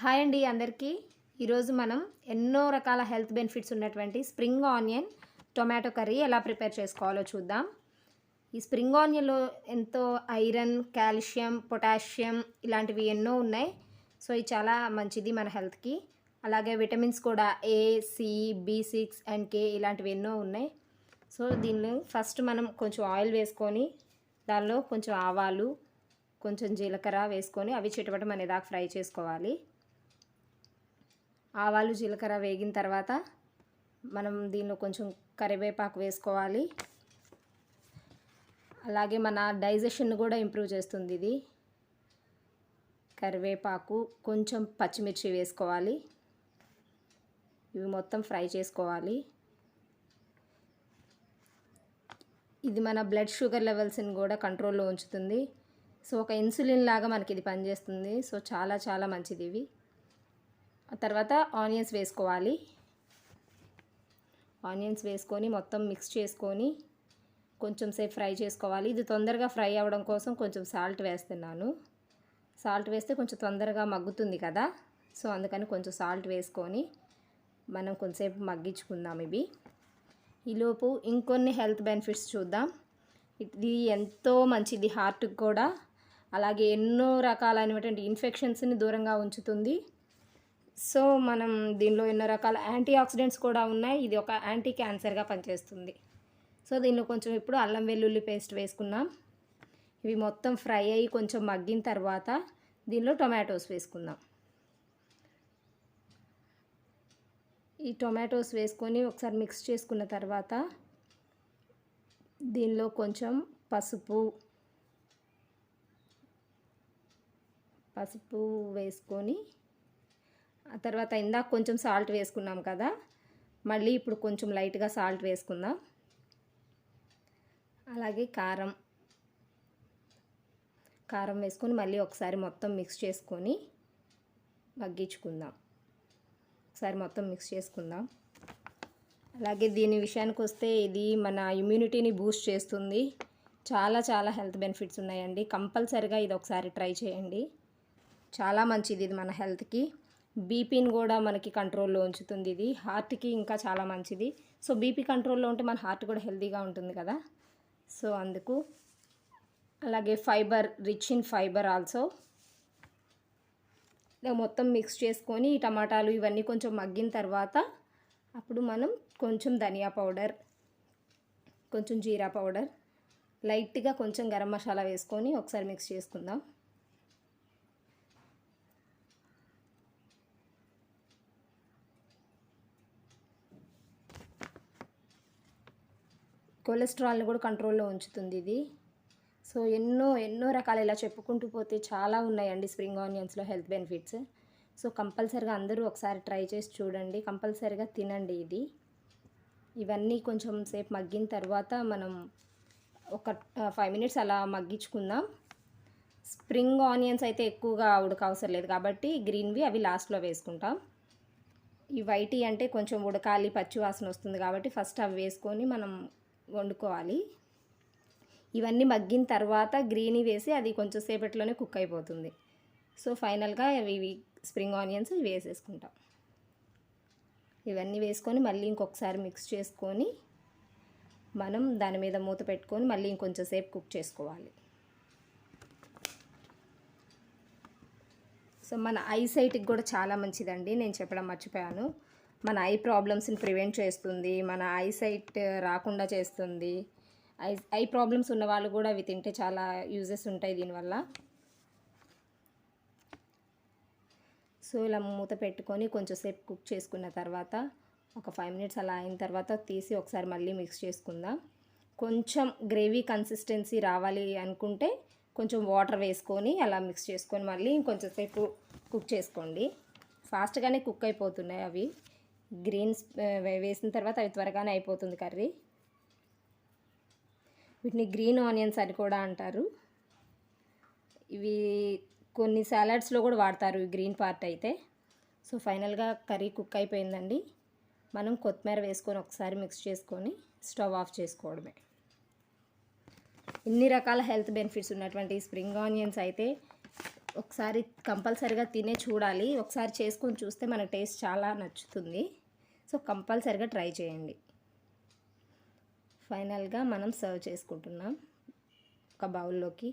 Hi అండి అందరికీ. ఈరోజు మనం ఎన్నో రకాల హెల్త్ బెనిఫిట్స్ ఉన్నటువంటి స్ప్రింగ్ ఆనియన్ టొమాటో కర్రీ ఎలా ప్రిపేర్ చేసుకోవాలో చూద్దాం. ఈ స్ప్రింగ్ ఆనియన్లో ఎంతో ఐరన్ కాల్షియం పొటాషియం ఇలాంటివి ఎన్నో ఉన్నాయి. సో ఇది చాలా మంచిది మన హెల్త్కి. అలాగే విటమిన్స్ కూడా A C B six and K ఇలాంటివి ఎన్నో ఉన్నాయి. సో దీనిలో ఫస్ట్ మనం కొంచెం ఆయిల్ వేసుకొని దానిలో కొంచెం ఆవాలు కొంచెం జీలకర్ర వేసుకొని అవి చిటపటం అనేదాకా ఫ్రై చేసుకోవాలి. ఆవాలు జీలకర్ర వేగిన తర్వాత మనం దీనిలో కొంచెం కరివేపాకు వేసుకోవాలి. అలాగే మన డైజెషన్ కూడా ఇంప్రూవ్ చేస్తుంది ఇది. కరివేపాకు కొంచెం పచ్చిమిర్చి వేసుకోవాలి. ఇవి మొత్తం ఫ్రై చేసుకోవాలి. ఇది మన బ్లడ్ షుగర్ లెవెల్స్ని కూడా కంట్రోల్లో ఉంచుతుంది. సో ఒక ఇన్సులిన్ లాగా మనకి ఇది పనిచేస్తుంది. సో చాలా చాలా మంచిది ఇవి. తర్వాత ఆనియన్స్ వేసుకోవాలి. ఆనియన్స్ వేసుకొని మొత్తం మిక్స్ చేసుకొని కొంచెం సేపు ఫ్రై చేసుకోవాలి. ఇది తొందరగా ఫ్రై అవ్వడం కోసం కొంచెం సాల్ట్ వేస్తున్నాను. సాల్ట్ వేస్తే కొంచెం తొందరగా మగ్గుతుంది కదా. సో అందుకని కొంచెం సాల్ట్ వేసుకొని మనం కొంచెంసేపు మగ్గించుకుందాం ఇవి. ఈలోపు ఇంకొన్ని హెల్త్ బెనిఫిట్స్ చూద్దాం. ఇది ఎంతో మంచిది హార్ట్కి కూడా. అలాగే ఎన్నో రకాలైనటువంటి ఇన్ఫెక్షన్స్ని దూరంగా ఉంచుతుంది. సో మనం దీనిలో ఎన్నో రకాల యాంటీ ఆక్సిడెంట్స్ కూడా ఉన్నాయి. ఇది ఒక యాంటీ క్యాన్సర్గా పనిచేస్తుంది. సో దీనిలో కొంచెం ఇప్పుడు అల్లం వెల్లుల్లి పేస్ట్ వేసుకున్నాం ఇవి మొత్తం ఫ్రై అయ్యి కొంచెం మగ్గిన తర్వాత దీనిలో టొమాటోస్ వేసుకుందాం. ఈ టొమాటోస్ వేసుకొని ఒకసారి మిక్స్ చేసుకున్న తర్వాత దీనిలో కొంచెం పసుపు పసుపు వేసుకొని తర్వాత ఇందాక కొంచెం సాల్ట్ వేసుకున్నాం కదా మళ్ళీ ఇప్పుడు కొంచెం లైట్గా సాల్ట్ వేసుకుందాం. అలాగే కారం కారం వేసుకొని మళ్ళీ ఒకసారి మొత్తం మిక్స్ చేసుకొని మగ్గించుకుందాం. ఒకసారి మొత్తం మిక్స్ చేసుకుందాం. అలాగే దీని విషయానికి వస్తే ఇది మన ఇమ్యూనిటీని బూస్ట్ చేస్తుంది. చాలా చాలా హెల్త్ బెనిఫిట్స్ ఉన్నాయండి. కంపల్సరిగా ఇది ఒకసారి ట్రై చేయండి. చాలా మంచిది ఇది మన హెల్త్కి బీపీని కూడా మనకి కంట్రోల్లో ఉంచుతుంది ఇది. హార్ట్కి ఇంకా చాలా మంచిది. సో బీపీ కంట్రోల్లో ఉంటే మన హార్ట్ కూడా హెల్తీగా ఉంటుంది కదా. సో అందుకు అలాగే fibre rich in fibre also. మొత్తం మిక్స్ చేసుకొని టమాటాలు ఇవన్నీ కొంచెం మగ్గిన తర్వాత అప్పుడు మనం కొంచెం ధనియా పౌడర్ కొంచెం జీరా పౌడర్ లైట్గా కొంచెం గరం మసాలా వేసుకొని ఒకసారి మిక్స్ చేసుకుందాం. కొలెస్ట్రాల్ని కూడా కంట్రోల్లో ఉంచుతుంది ఇది. సో ఎన్నో ఎన్నో రకాలు ఇలా చెప్పుకుంటూ పోతే చాలా ఉన్నాయండి స్ప్రింగ్ ఆనియన్స్లో హెల్త్ బెనిఫిట్స్. సో కంపల్సరిగా అందరూ ఒకసారి ట్రై చేసి చూడండి. కంపల్సరిగా తినండి ఇది. ఇవన్నీ కొంచెం సేపు మగ్గిన తర్వాత మనం ఒక ఫైవ్ మినిట్స్ అలా మగ్గించుకుందాం. స్ప్రింగ్ ఆనియన్స్ అయితే ఎక్కువగా ఉడక అవసరం లేదు కాబట్టి గ్రీన్వి అవి లాస్ట్లో వేసుకుంటాం. ఈ వైటీ అంటే కొంచెం ఉడకాలి పచ్చి వాసన వస్తుంది కాబట్టి ఫస్ట్ అవి వేసుకొని మనం వండుకోవాలి. ఇవన్నీ మగ్గిన తర్వాత గ్రీనీ వేసి అది కొంచెం సేపట్లోనే కుక్ అయిపోతుంది. సో ఫైనల్గా ఇవి స్ప్రింగ్ ఆనియన్స్ ఇవి వేసేసుకుంటాం. ఇవన్నీ వేసుకొని మళ్ళీ ఇంకొకసారి మిక్స్ చేసుకొని మనం దాని మీద మూత పెట్టుకొని మళ్ళీ ఇంకొంచెం సేపు కుక్ చేసుకోవాలి. సో మన ఐసైట్కి కూడా చాలా మంచిదండి. నేను చెప్పడం మర్చిపోయాను. మన ఐ ప్రాబ్లమ్స్ని ప్రివెంట్ చేస్తుంది మన ఐసైట్ రాకుండా చేస్తుంది. ఐ ఐ ప్రాబ్లమ్స్ ఉన్న వాళ్ళు కూడా అవి తింటే చాలా యూజెస్ ఉంటాయి దీనివల్ల. సో ఇలా మూత పెట్టుకొని కొంచెం సేపు కుక్ చేసుకున్న తర్వాత ఒక ఫైవ్ మినిట్స్ అలా అయిన తర్వాత తీసి ఒకసారి మళ్ళీ మిక్స్ చేసుకుందాం. కొంచెం గ్రేవీ కన్సిస్టెన్సీ రావాలి అనుకుంటే కొంచెం వాటర్ వేసుకొని అలా మిక్స్ చేసుకొని మళ్ళీ ఇంకొంచెం సేపు కుక్ చేసుకోండి. ఫాస్ట్గానే కుక్ అయిపోతున్నాయి అవి. గ్రీన్స్ వేసిన తర్వాత అవి త్వరగానే అయిపోతుంది కర్రీ. వీటిని గ్రీన్ ఆనియన్స్ అని కూడా అంటారు. ఇవి కొన్ని సాలాడ్స్లో కూడా వాడతారు ఈ గ్రీన్ పార్ట్ అయితే. సో ఫైనల్గా కర్రీ కుక్ అయిపోయిందండి. మనం కొత్తిమీర వేసుకొని ఒకసారి మిక్స్ చేసుకొని స్టవ్ ఆఫ్ చేసుకోవడమే. ఇన్ని రకాల హెల్త్ బెనిఫిట్స్ ఉన్నటువంటి స్ప్రింగ్ ఆనియన్స్ అయితే ఒకసారి కంపల్సరిగా తినే చూడాలి. ఒకసారి చేసుకొని చూస్తే మన టేస్ట్ చాలా నచ్చుతుంది. సో కంపల్సరిగా ట్రై చేయండి. ఫైనల్గా మనం సర్వ్ చేసుకుంటున్నాం. ఒక బౌల్లోకి.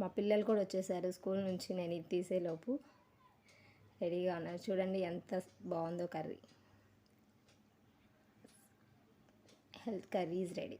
మా పిల్లలు కూడా వచ్చేసారు స్కూల్ నుంచి నేను ఇది తీసేలోపు. రెడీగా ఉన్నారు. చూడండి ఎంత బాగుందో curry. Health curry is ready.